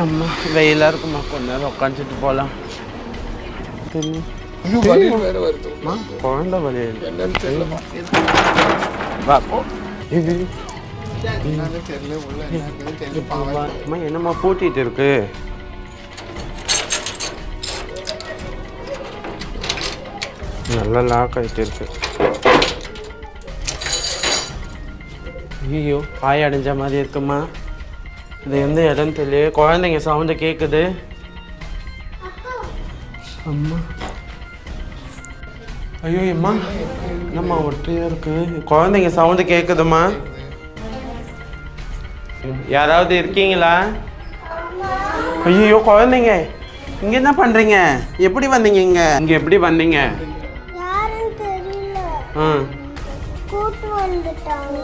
அம்மா. வெயிலாக இருக்குமா கொஞ்ச நேரம் உட்காந்துட்டு போகலாம் அம்மா குழந்த வலி என்னன்னு தெரியலமா வா போ. இது. என்னன்னு தெரியல. உள்ள என்ன இருக்குன்னு தெரியல. பாவம். அம்மா என்னம்மா பூட்டிட்டு இருக்கு? நல்லா லாக் ஆகிட்டு இருக்கு. ஐயோ பாய் அடைஞ்ச மாதிரி இருக்குமா? இது எந்த இடம் தெரியல குழந்தைங்க சவுண்டு கேட்குது அம்மா. ஐயோ அம்மா என்னம்மா ஒற்றையா இருக்கு. குழந்தைங்க சவுண்டு கேட்குதும்மா யாராவது இருக்கீங்களா? ஐயோ குழந்தைங்க. இங்க என்ன பண்றீங்க? எப்படி வந்தீங்க இங்க? இங்க எப்படி வந்தீங்க? யாருன்னு தெரியல. ஆ. கூட்டு வந்துட்டாங்க.